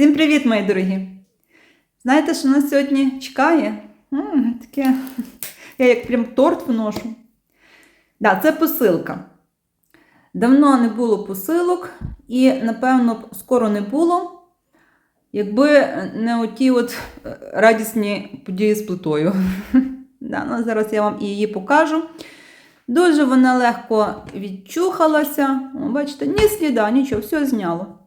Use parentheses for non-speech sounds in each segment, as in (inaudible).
Всім привіт, мої дорогі! Знаєте, що нас сьогодні чекає? М, таке, я як прям торт вношу. Да, це посилка. Давно не було посилок, і, напевно, скоро не було, якби не оті от е, радісні події з плитою. (laughs) Да, ну, зараз я вам і її покажу. Дуже вона легко відчухалася. Бачите, ні сліда, нічого, все зняло.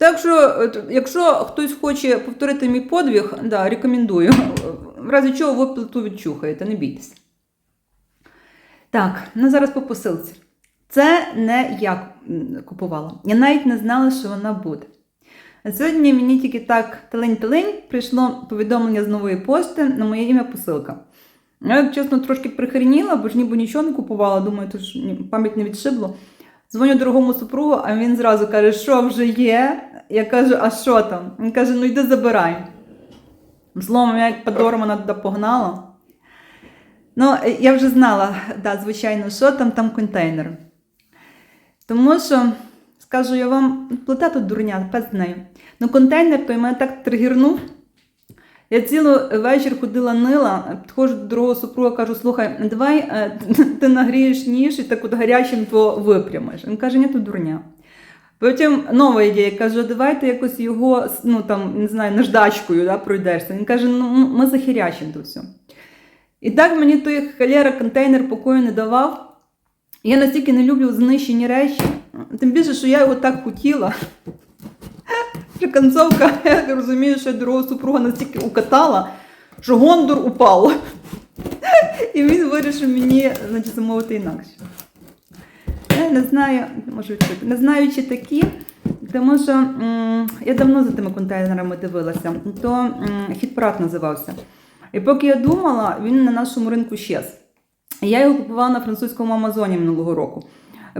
Так що, якщо хтось хоче повторити мій подвиг, да, рекомендую. В разі чого ви плиту відчухаєте, не бійтеся. Так, ну зараз по посилці. Це не я купувала. Я навіть не знала, що вона буде. Сьогодні мені тільки так телень-телень прийшло повідомлення з нової пошти на моє ім'я посилка. Я, чесно, трошки прихреніла, бо ж ніби нічого не купувала, думаю, то ж пам'ять не відшибло. Дзвоню дорогому супругу, а він зразу каже, що вже є. Я кажу, а що там? Він каже, ну йди забирай. Словом, я як подорвана туди погнала. Ну, я вже знала, да, звичайно, що там, там контейнер. Тому що, скажу я вам, плита тут дурня, пес з нею. Ну, контейнер той мене так тригірнув. Я цілий вечір ходила нила, підходжу до другого супруга, кажу, слухай, давай е, (laughs) ти нагрієш ніж і так от гарячим то випрямиш. Він каже, ні, то дурня. Потім нова ідея, кажу, давайте якось його, ну там, не знаю, наждачкою да, пройдешся. Він каже, ну ми захирячимо то все. І так мені той халера контейнер покою не давав. Я настільки не люблю знищені речі, тим більше, що я його так хотіла. Що концовка, (laughs) я розумію, що я другого супруга настільки укатала, що гондор упав. (laughs) І він вирішив мені значить, замовити інакше. (laughs) Не знаю, можу відкрити, не знаю, чи такі, тому що я давно за тими контейнерами дивилася, то м, хіт-парад називався. І поки я думала, він на нашому ринку щез. Я його купувала на французькому Амазоні минулого року.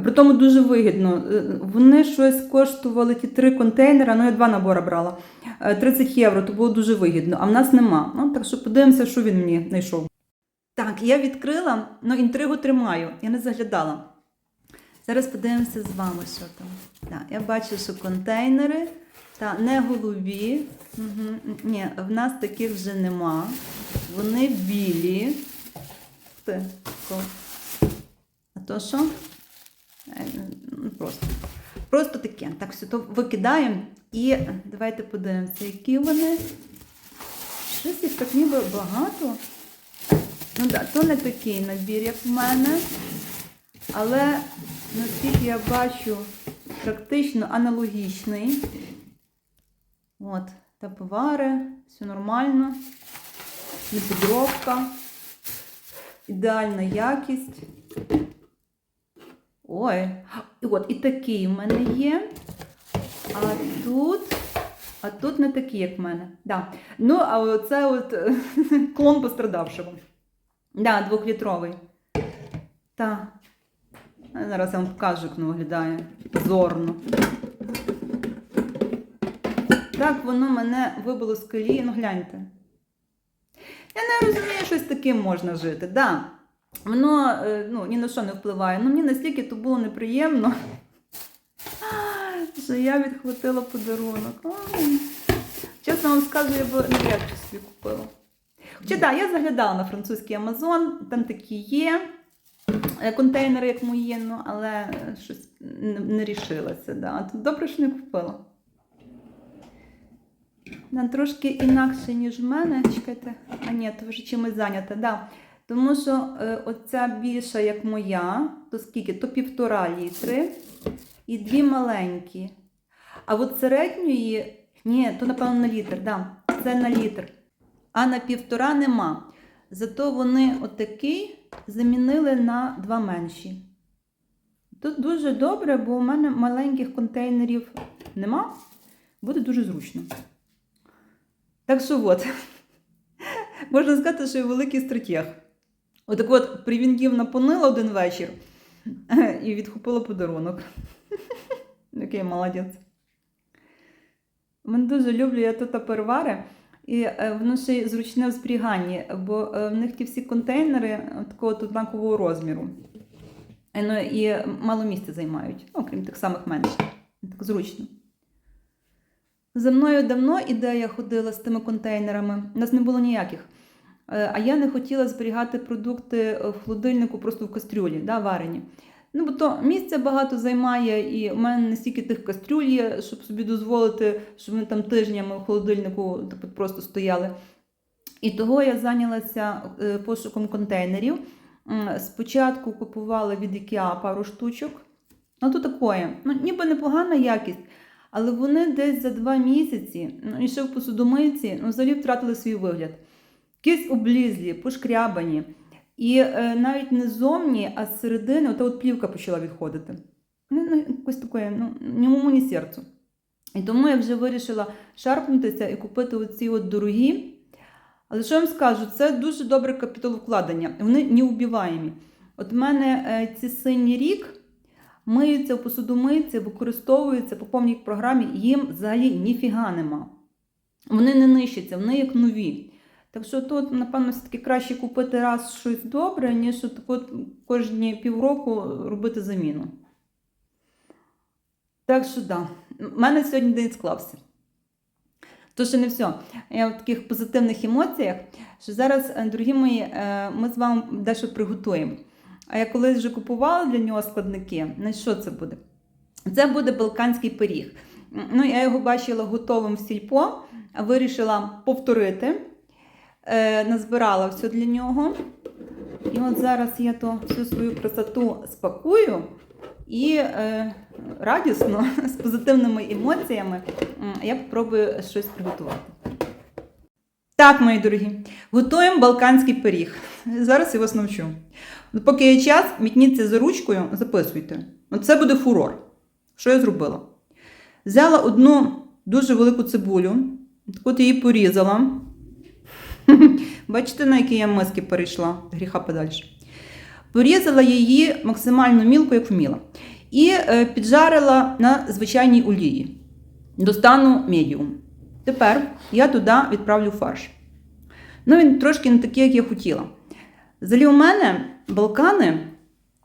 При тому дуже вигідно. Е, Вони щось коштували ті три контейнери, ну я два набори брала. е, 30 євро, то було дуже вигідно, а в нас нема. Ну, так що подивимося, що він мені знайшов. Так, я відкрила, ну інтригу тримаю, я не заглядала. Зараз подивимося з вами, що там. Так, я бачу, що контейнери, та не голубі. Угу. Ні, в нас таких вже нема. Вони білі. Ти. А то що? Е, ну, Просто. Просто таке. Так, все, то викидаємо. І давайте подивимося, які вони. Щось їх так ніби багато. Ну так, то не такий набір, як в мене. Але наскільки я бачу, практично аналогічний. От, таповари, все нормально, не підробка, ідеальна якість. Ой, і от і такий в мене є. А тут, а тут не такий, як в мене. Да. Ну, а оце от (laughs) клон пострадавшого. Да, двохлітровий. Так. Зараз я вам покажу, як воно виглядає. Зорно. Так, воно мене вибило з колії. Ну, гляньте. Я не розумію, що з таким можна жити. Да. Воно е, ну, ні на що не впливає. Ну, мені настільки то було неприємно, (laughs) що я відхватила подарунок. Чесно вам скажу, я б навряд чи собі купила. Хоча так, я заглядала на французький Амазон, там такі є е, контейнери, як мої, але е, щось не, не рішилася. Да. Тут добре, що не купила. Да, трошки інакше, ніж в мене. Чекайте. А ні, то вже чимось зайнята. Да. Тому що е, оця більша, як моя, то скільки? То півтора літри і дві маленькі. А от середньої, ні, то напевно на літр, да, це на літр. А на півтора нема. Зато вони отакий замінили на два менші. Тут дуже добре, бо у мене маленьких контейнерів нема. Буде дуже зручно. Так що от, (laughs) можна сказати, що я великий стратег. Отак от привінгів напонила один вечір (laughs) і відхопила подарунок. (laughs) Який молодець. Мене дуже люблю я тут перевари. І е, воно ще й зручне в зберіганні, бо е, в них ті всі контейнери е, такого однакового розміру. Ну, і мало місця займають, ну, крім тих самих менших. Так зручно. За мною давно ідея ходила з тими контейнерами. У нас не було ніяких. А я не хотіла зберігати продукти в холодильнику просто в кастрюлі, да, варені. Ну, бо то місця багато займає, і в мене не стільки тих кастрюль є, щоб собі дозволити, щоб вони там тижнями в холодильнику типу, просто стояли. І того я зайнялася е, пошуком контейнерів. Спочатку купувала від IKEA пару штучок. Ну, то такое. Ну, ніби непогана якість, але вони десь за два місяці, ну і ще в посудомийці, ну, взагалі втратили свій вигляд. Якісь облізлі, пошкрябані. І е, навіть не зовні, а з середини, ота от плівка почала відходити. Ну, ну, якось таке, ну, ні уму, ні серцю. І тому я вже вирішила шарпнутися і купити оці от дорогі. Але що я вам скажу, це дуже добре капіталовкладення. Вони неубіваємі. От в мене е, ці синій рік миються в посудомийці, використовуються по повній програмі, їм взагалі ніфіга нема. Вони не нищаться, вони як нові. Так що тут, напевно, все-таки краще купити раз щось добре, ніж от, кожні півроку робити заміну. Так що да, в мене сьогодні день склався. То ще не все. Я в таких позитивних емоціях, що зараз, е, дорогі мої, е, ми з вами дещо приготуємо. А я колись вже купувала для нього складники. На що це буде? Це буде балканський пиріг. Ну, я його бачила готовим в сільпо, вирішила повторити. Е, назбирала все для нього. І от зараз я то всю свою красоту спакую і е, радісно, з позитивними емоціями, я попробую щось приготувати. Так, мої дорогі, готуємо балканський пиріг. Зараз я вас навчу. Поки є час, мітніться за ручкою, записуйте. От це буде фурор. Що я зробила? Взяла одну дуже велику цибулю, от її порізала. (laughs) Бачите, на які я миски перейшла, гріха подальше. Порізала її максимально мілко, як вміла. І е, піджарила на звичайній олії до стану медіум. Тепер я туди відправлю фарш. Ну, він трошки не такий, як я хотіла. Взагалі, у мене Балкани,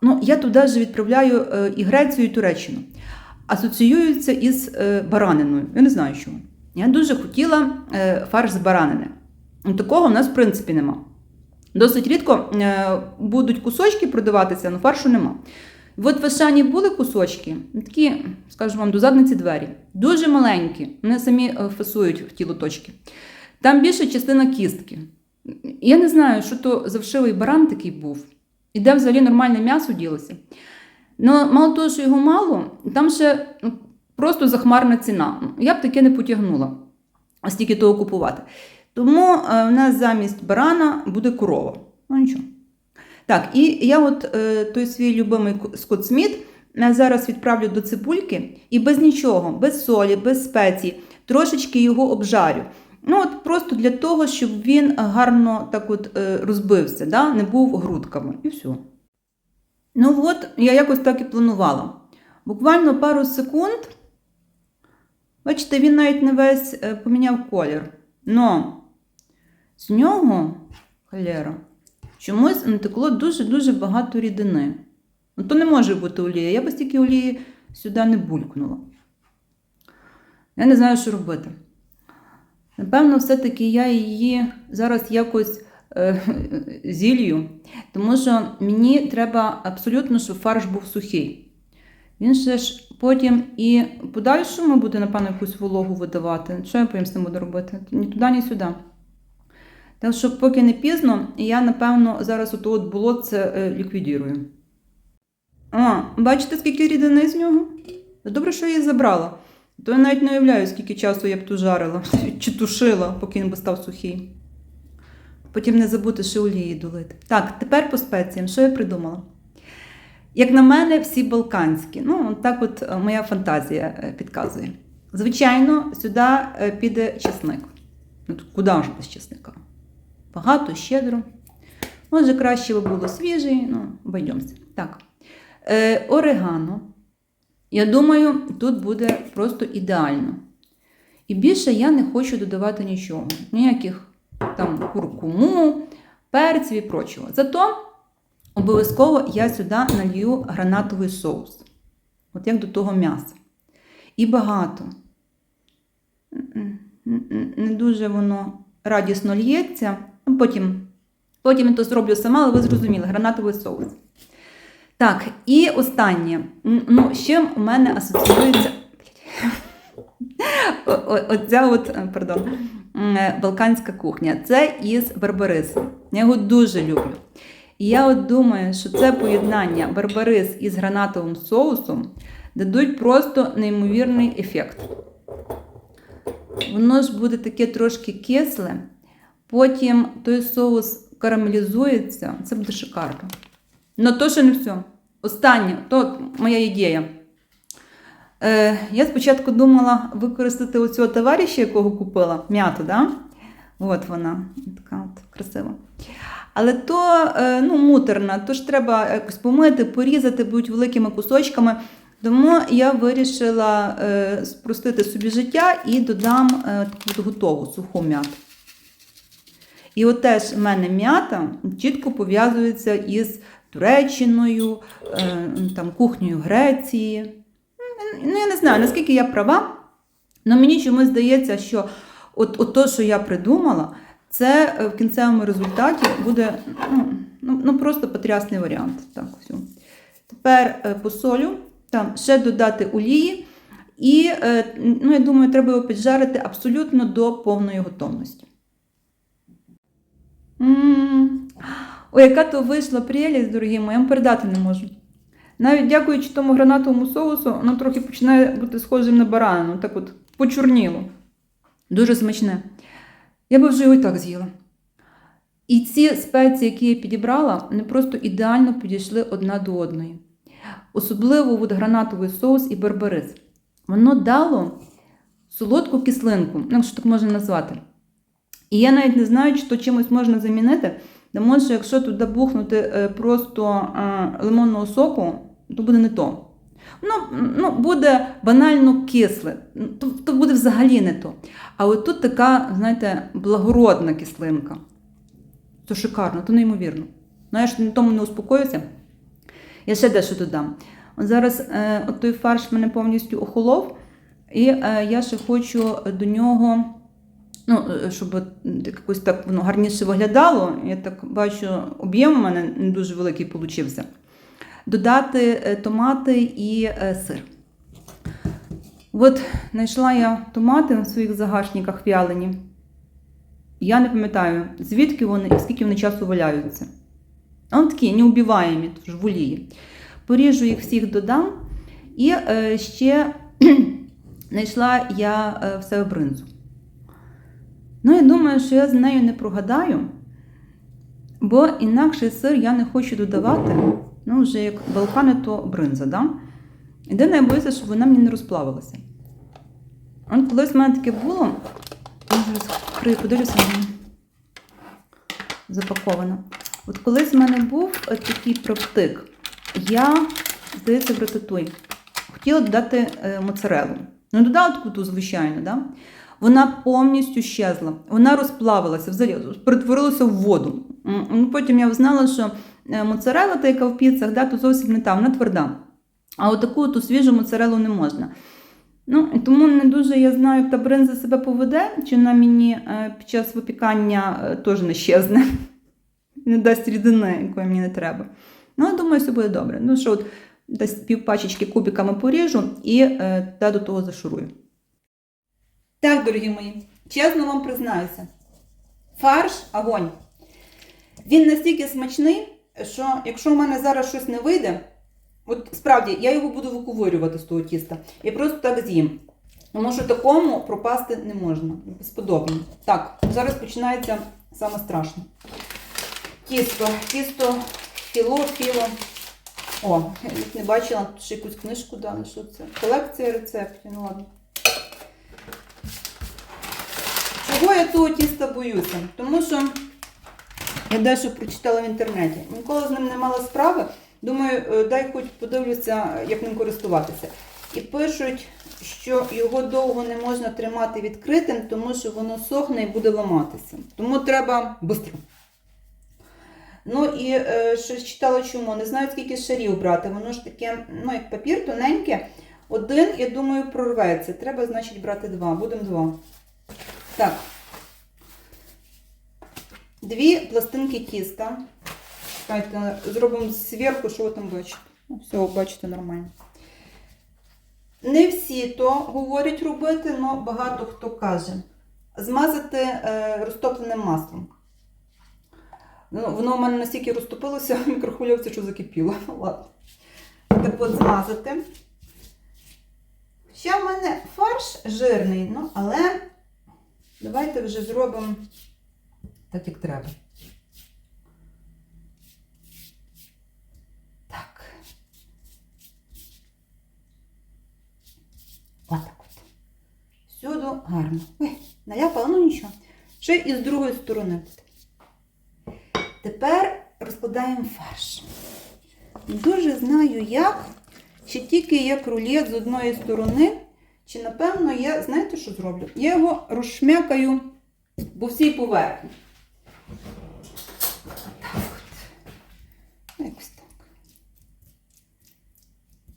ну, я туди вже відправляю е, і Грецію, і Туреччину. Асоціюються із е, бараниною. Я не знаю чому. Я дуже хотіла фарш з баранини. Ну, Такого в нас, в принципі, нема. Досить рідко е, будуть кусочки продаватися, але фаршу нема. От в Ашані були кусочки, такі, скажу вам, до задниці двері. Дуже маленькі, вони самі е, фасують в ті лоточки. Там більша частина кістки. Я не знаю, що то за вшивий баран такий був. І де взагалі нормальне м'ясо ділося. Ну, мало того, що його мало, там ще ну, просто захмарна ціна. Я б таке не потягнула, а стільки того купувати. Тому е, в нас замість барана буде корова. Ну нічого. Так, і я от е, той свій любимий Скотт Сміт зараз відправлю до цибульки і без нічого, без солі, без спецій, трошечки його обжарю. Ну, от Просто для того, щоб він гарно так от е, розбився, да? не був грудками. І все. Ну от, я якось так і планувала. Буквально пару секунд. Бачите, він навіть не весь е, поміняв колір. Но з нього, холера, чомусь натекло дуже-дуже багато рідини. Ну, то не може бути олія. Я б стільки олії сюди не булькнула. Я не знаю, що робити. Напевно, все-таки я її зараз якось е, (laughs) зілью, тому що мені треба абсолютно, щоб фарш був сухий. Він ще ж потім і подальшому буде, напевно, якусь вологу видавати. Що я потім з ним буду робити? Ні туди, ні сюди. Так що, поки не пізно, я, напевно, зараз ото от болотце е, ліквідірую. А, бачите, скільки рідини з нього? Добре, що я її забрала. То я навіть не уявляю, скільки часу я б ту жарила (laughs) чи тушила, поки він би став сухий. Потім не забути ще олії долити. Так, тепер по спеціям, що я придумала? Як на мене, всі балканські. Ну, так от е, моя фантазія е, підказує. Звичайно, сюди піде чесник. Ну, куди ж без чесника? Багато, щедро. Може, краще би було свіжий, ну, обійдемося. Так. Е, орегано. Я думаю, тут буде просто ідеально. І більше я не хочу додавати нічого. Ніяких там куркуму, перців і прочого. Зато обов'язково я сюди налью гранатовий соус. От як до того м'яса. І багато. не дуже воно радісно л'ється. Потім, потім я то зроблю сама, але ви зрозуміли, гранатовий соус. Так, і останнє. Ну, чим у мене асоціюється. (laughs) Оця от, е, пардон, е, балканська кухня. Це із барбарису. Я його дуже люблю. І я от думаю, що це поєднання барбарис із гранатовим соусом дадуть просто неймовірний ефект. Воно ж буде таке трошки кисле, потім той соус карамелізується, це буде шикарно. Ну то ще не все. Останнє, то моя ідея. Е, я спочатку думала використати оцього товариша, якого купила, м'яту, да? От вона, така от красива. Але то е, ну, муторна, то ж треба якось помити, порізати, будуть великими кусочками. Тому я вирішила е, спростити собі життя і додам е, готову суху м'яту. І от теж в мене м'ята чітко пов'язується із Туреччиною, е, там, кухнею Греції. Ну, я не знаю, наскільки я права, але мені чомусь здається, що от, от то, що я придумала, це е, в кінцевому результаті буде ну, ну, ну, просто потрясний варіант. Так, все. Тепер е, посолю, там ще додати олії. І, ну, я думаю, треба його піджарити абсолютно до повної готовності. Ой, яка то вийшла прелість, дорогі мої, я вам передати не можу. Навіть дякуючи тому гранатовому соусу, воно трохи починає бути схожим на баранину, так от почорніло. Дуже смачне. Я би вже його і так з'їла. І ці спеції, які я підібрала, вони просто ідеально підійшли одна до одної. Особливо от гранатовий соус і барбарис. Воно дало солодку кислинку, ну, якщо так можна назвати. І я навіть не знаю, чи то чимось можна замінити, тому що якщо туди бухнути е, просто е, лимонного соку, то буде не то. Воно ну, буде банально кисле, то, то буде взагалі не то. А от тут така, знаєте, благородна кислинка. Це шикарно, то неймовірно. Ну, я ж на тому не успокоюся. Я ще дещо додам. От зараз е, от той фарш мене повністю охолов, і е, я ще хочу до нього, ну, е, щоб якось так воно гарніше виглядало. Я так бачу, об'єм у мене не дуже великий получився. Додати е, томати і е, сир. От знайшла я томати в своїх загашниках в'ялені. Я не пам'ятаю, звідки вони і скільки вони часу валяються. А Вони такі неубіваємі, тож в. Поріжу їх всіх додам. І ще (clears throat) знайшла я в себе бринзу. Ну, я думаю, що я з нею не прогадаю, бо інакший сир я не хочу додавати. Ну, вже як балкани, то бринза, да? Єдине, я боюся, щоб вона мені не розплавилася. От колись в мене таке було. Я зараз подивлюся, вона запакована. От колись в мене був такий проптик. Я, здається, в рататуй. Хотіла додати е, моцарелу. Ну, додала таку звичайно, да? Вона повністю щезла. Вона розплавилася, взагалі перетворилася в воду. Ну, Потім я знала, що е, моцарела, та яка в піцах, да, то зовсім не та, вона тверда. А от таку свіжу моцарелу не можна. Ну, тому не дуже я знаю, як та бринза себе поведе, чи вона мені е, під час випікання е, теж не щезне. (laughs) Не дасть рідини, якої мені не треба. Ну, я думаю, все буде добре. Ну, що от десь пів пачечки кубиками поріжу і е, та до того зашурую. Так, дорогі мої, чесно вам признаюся. Фарш огонь. Він настільки смачний, що якщо в мене зараз щось не вийде, от справді я його буду виковирювати з того тіста. Я просто так з'їм. Тому що такому пропасти не можна. Безподобно. Так, зараз починається саме страшне. Тісто, тісто, філо, філо. О, я не бачила, тут ще якусь книжку дали. Що це? Колекція рецептів. Ну ладно. Чого я того тіста боюся? Тому що я дещо прочитала в інтернеті. Ніколи з ним не мала справи. Думаю, е, дай хоч подивлюся, як ним користуватися. І пишуть, що його довго не можна тримати відкритим, тому що воно сохне і буде ламатися. Тому треба швидко. Ну і е, ще читала чому. Не знаю, скільки шарів брати. Воно ж таке, ну, як папір тоненьке. Один, я думаю, прорветься. Треба, значить, брати два. Будемо два. Так. Дві пластинки тіста. Чекайте, зробимо зверху, що ви там бачите. Ну, все, бачите нормально. Не всі то говорять робити, але багато хто каже. Змазати е, розтопленим маслом. Ну, воно в мене настільки розтопилося в (laughs) мікрохвильовці, що закипіло. Ладно. Так от змазати. Ще в мене фарш жирний, ну, але давайте вже зробимо так, як треба. Так. Отак от. Всюди гарно. Ой, наляпала, ну нічого. Ще і з другої сторони буде. Тепер розкладаємо фарш. Дуже знаю, як. Чи тільки як рулет з одної сторони, чи, напевно, я, знаєте, що зроблю? Я його розшмякаю по всій поверхні. Отак от. Якось так.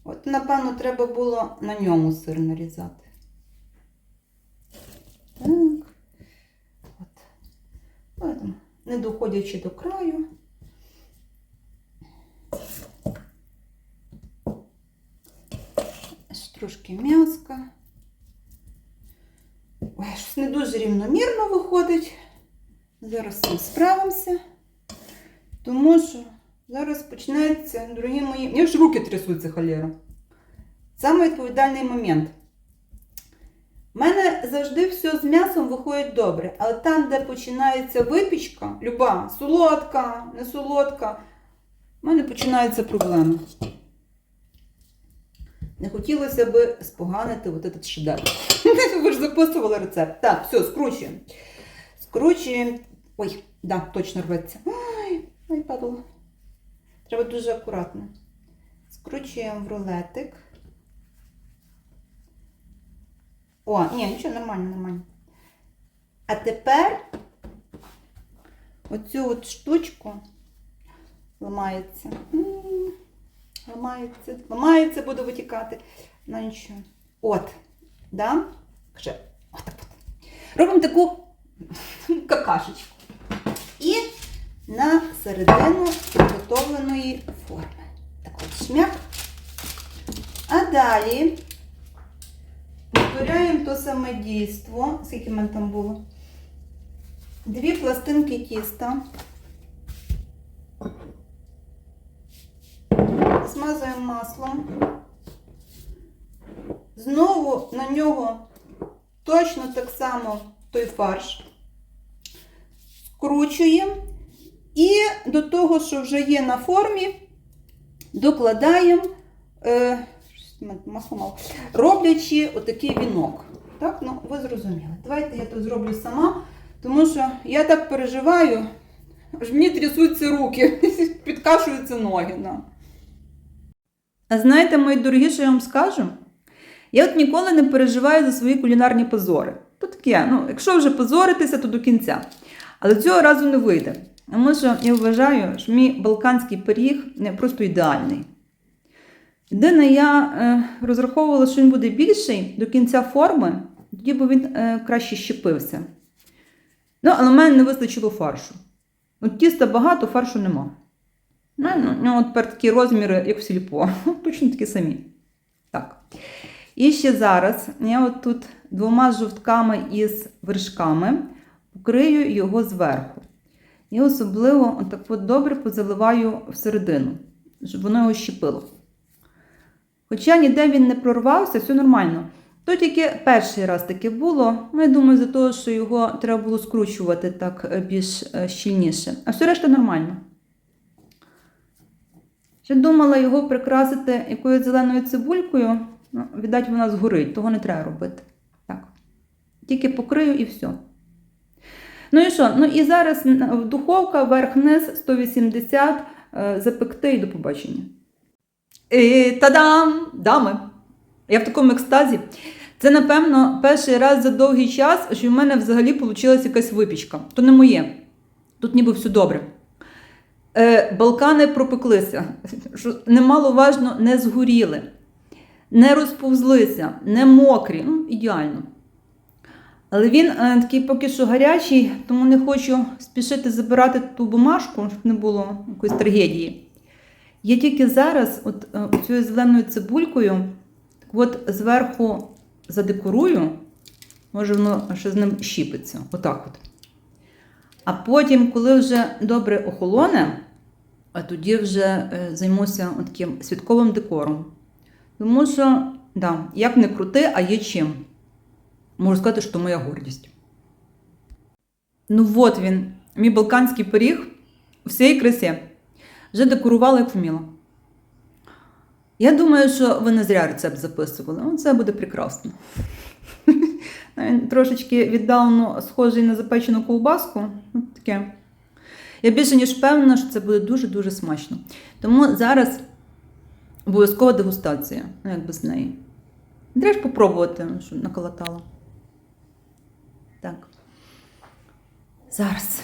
От, напевно, треба було на ньому сир нарізати. Так. От. От, не доходячи до краю. Трошки м'яска. Ой, щось не дуже рівномірно виходить. Зараз з справимося. Тому що зараз починається, дорогі мої. Мені ж руки трясуться холєра. Саме відповідальний момент. У мене завжди все з м'ясом виходить добре, але там, де починається випічка, люба, солодка, не солодка, в мене починаються проблеми. Не хотілося б споганити от этот шедевр. (laughs) Ви ж записували рецепт. Так, все, скручуємо. Скручуємо. Ой, да, точно рветься. Ой, ой, падало. Треба дуже акуратно. Скручуємо в рулетик. О, ні, нічого, нормально, нормально. А тепер оцю от штучку ламається. Ламається, ламається, буде витікати. Ну нічого. От, да? Отак от. Робимо таку (laughs) какашечку. На середину приготовленої форми. Так от шмяк. А далі повторяємо то саме дійство. Скільки в мене там було? Дві пластинки тіста. Смазуємо маслом. Знову на нього точно так само той фарш. Скручуємо. І до того, що вже є на формі, докладаємо е, роблячи отакий вінок. Так, ну ви зрозуміли. Давайте я тут зроблю сама, тому що я так переживаю, аж мені трясуться руки, (laughs) підкашуються ноги. Да. А знаєте, мої дорогі, що я вам скажу? Я от ніколи не переживаю за свої кулінарні позори. То таке, ну, якщо вже позоритися, то до кінця. Але цього разу не вийде. Тому що я вважаю, що мій балканський пиріг не просто ідеальний. Єдине, я е, розраховувала, що він буде більший до кінця форми, тоді б він е, краще щепився. Ну, але в мене не вистачило фаршу. От тіста багато, фаршу нема. Ну, ну, нього тепер такі розміри, як в сільпо. (laughs) Точно такі самі. Так. І ще зараз я от тут двома жовтками із вершками покрию його зверху. І особливо отак от добре позаливаю всередину, щоб воно його щепило. Хоча ніде він не прорвався, все нормально. То тільки перший раз таке було. Ну, я думаю, за того, що його треба було скручувати так е, більш е, щільніше. А все решта нормально. Ще думала його прикрасити якоюсь зеленою цибулькою. Ну, віддать, вона згорить, того не треба робити. Так. Тільки покрию і все. Ну і що? Ну і зараз духовка верх-низ 180 е, запекти і до побачення. І та-дам! Дами! Я в такому екстазі. Це, напевно, перший раз за довгий час, що в мене взагалі вийшла якась випічка. То не моє. Тут ніби все добре. Е, Балкани пропеклися, що немаловажно не згоріли, не розповзлися, не мокрі. Ну, ідеально. Але він е, такий поки що гарячий, тому не хочу спішити забирати ту бумажку, щоб не було якоїсь трагедії. Я тільки зараз, от е, цією зеленою цибулькою, так от зверху задекорую, може воно ще з ним щіпиться. Отак от. А потім, коли вже добре охолоне, а тоді вже е, займуся таким святковим декором. Тому що, да, як не крути, а є чим. Можу сказати, що моя гордість. Ну от він, мій балканський пиріг у всій красі. Вже декорувала, як вміла. Я думаю, що ви не зря рецепт записували. Ну, це буде прекрасно. (laughs) Він трошечки віддалено схожий на запечену ковбаску. Ну, таке. Я більше ніж впевнена, що це буде дуже-дуже смачно. Тому зараз обов'язкова дегустація, ну як без неї. Треба ж попробувати, що наколотала. Так. Зараз.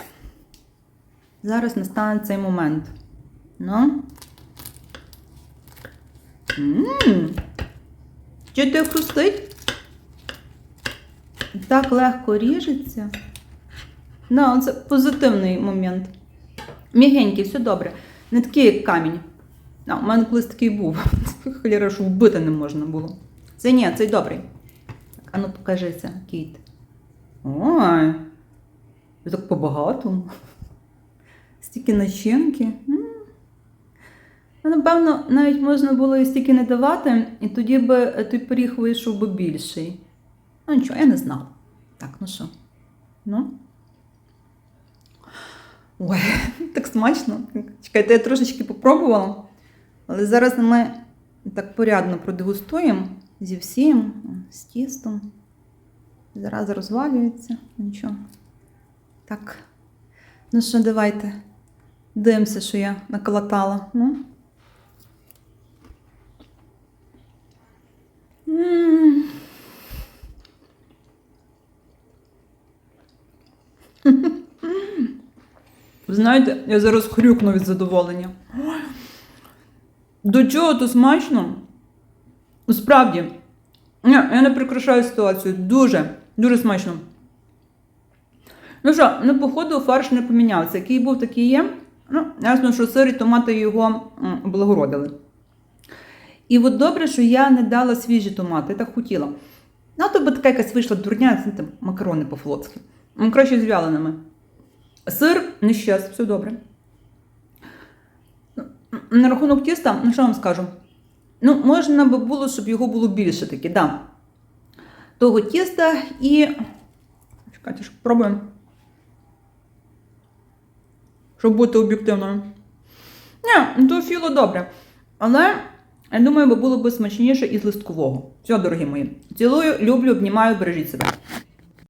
Зараз настане цей момент. Ну. Ммм. Чуєте, хрустить? Так легко ріжеться. Да, це позитивний момент. Мігенький, все добре. Не такий, як камінь. А, у мене колись такий був. (laughs) Холєра, що вбити не можна було. Це ні, цей добрий. Так, а ну покажися, кіт. Ой, ви так по-багатому. Стільки начинки. Ну, Напевно, навіть можна було і стільки не давати, і тоді би е, той пиріг вийшов би більший. Ну нічого, я не знала. Так, ну що? Ну. Ой, (laughs) так смачно. Чекайте, я трошечки попробувала. Але зараз ми так порядно продегустуємо зі всім, з тістом. Зараз розвалюється. Нічого. Так. Ну що, давайте. Дивимося, що я наколотала. Ну. (laughs) Знаєте, я зараз хрюкну від задоволення. До чого то смачно? Ну, Справді. Я не прикрашаю ситуацію. Дуже, дуже смачно. Ну що, ну, походу, фарш не помінявся. Який був, такий є. Ну, ясно, що сир і томати його облагородили. І от добре, що я не дала свіжі томати, я так хотіла. Ну, то би така якась вийшла дурня, знаєте, макарони по-флотськи. М, Краще з вяленими. Сир не щас, все добре. На рахунок тіста, ну що вам скажу? Ну, можна би було, щоб його було більше таки, да. Того тіста і. Чекайте, пробуємо. Щоб бути об'єктивною. Ні, то філо добре. Але я думаю, було б смачніше із листкового. Все, дорогі мої. Цілую, люблю, обнімаю, бережіть себе.